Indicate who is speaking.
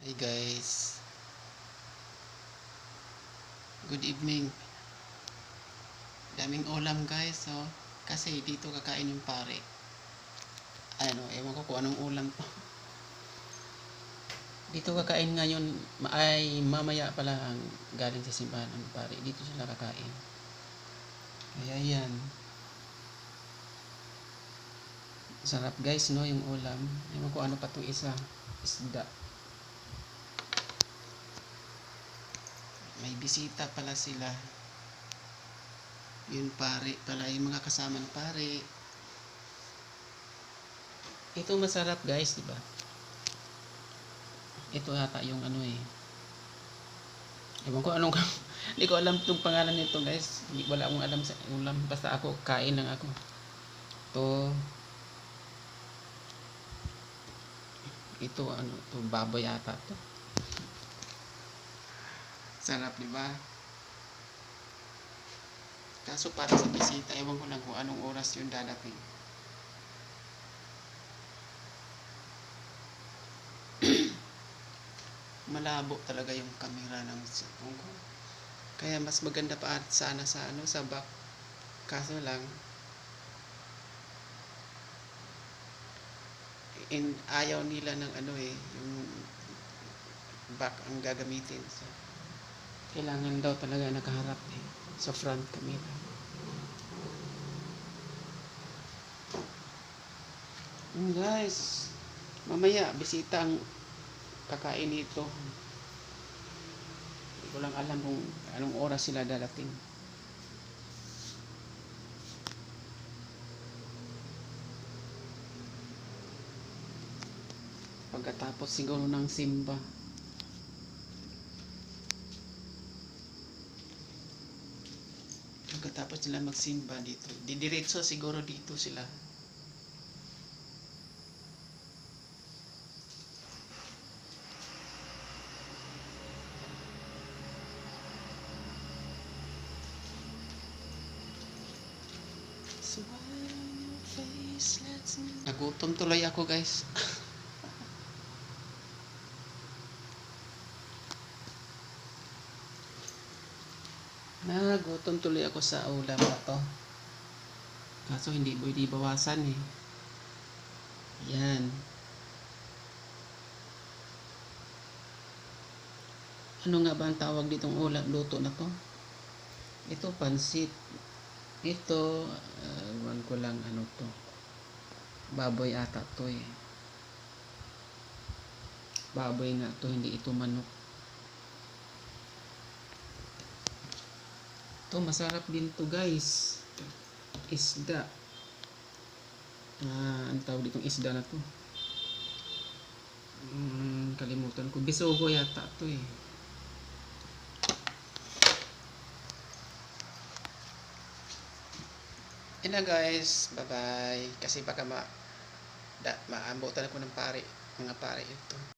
Speaker 1: Hi guys. Good evening. Daming ulam guys, so kasi dito kakain yung pare. Ano, ewan ko kung anong ulam to. Dito kakain ngayon, ay mamaya pala ang galing sa simbahan ng pare. Dito sila kakain. Kaya yan. Sarap guys, no, yung ulam. Ewan ko ano pa itong isa. Isda. May bisita pala sila. Yun pare pala, yung mga kasama ng pare. Ito masarap guys, di ba? Ito yata yung ano eh. Ewan ko anong, hindi ko alam itong pangalan nito guys. Hindi, wala akong alam sa ulam. Basta ako, kain lang ako. Ito, ito ano, ito baboy yata to. Sarap, di ba? Kaso para sa bisita, ewan ko lang kung anong oras yung dadating. Malabo talaga yung camera ng cellphone ko. Kaya mas maganda pa sana sa ano, sa back. Kaso lang, in, ayaw nila ng ano eh, yung back ang gagamitin. So, kailangan daw talaga nakaharap eh, sa front camera. Yun guys, mamaya bisita ang kakain nito. Hindi ko lang alam kung anong oras sila darating. Pagkatapos siguro ng simba. Pagkatapos nila magsimba dito, didiretso siguro dito sila. Nagutom tuloy ako guys. Nagutom tuloy ako sa ulam na to. Kaso hindi di bawasan eh. Yan. Ano nga ba ang tawag ditong ulam luto na to? Ito pansit. Ito, uh, ewan ko lang ano to. Baboy ata to eh. Baboy nga to, hindi ito manok. To masarap din to guys. Isda. Ah, ang tawag ditong isda na to. Hmm, kalimutan ko. Bisogo yata to eh. Yun na guys. Bye-bye. Kasi baka ma da, maambutan ako ng pare. Mga pare ito.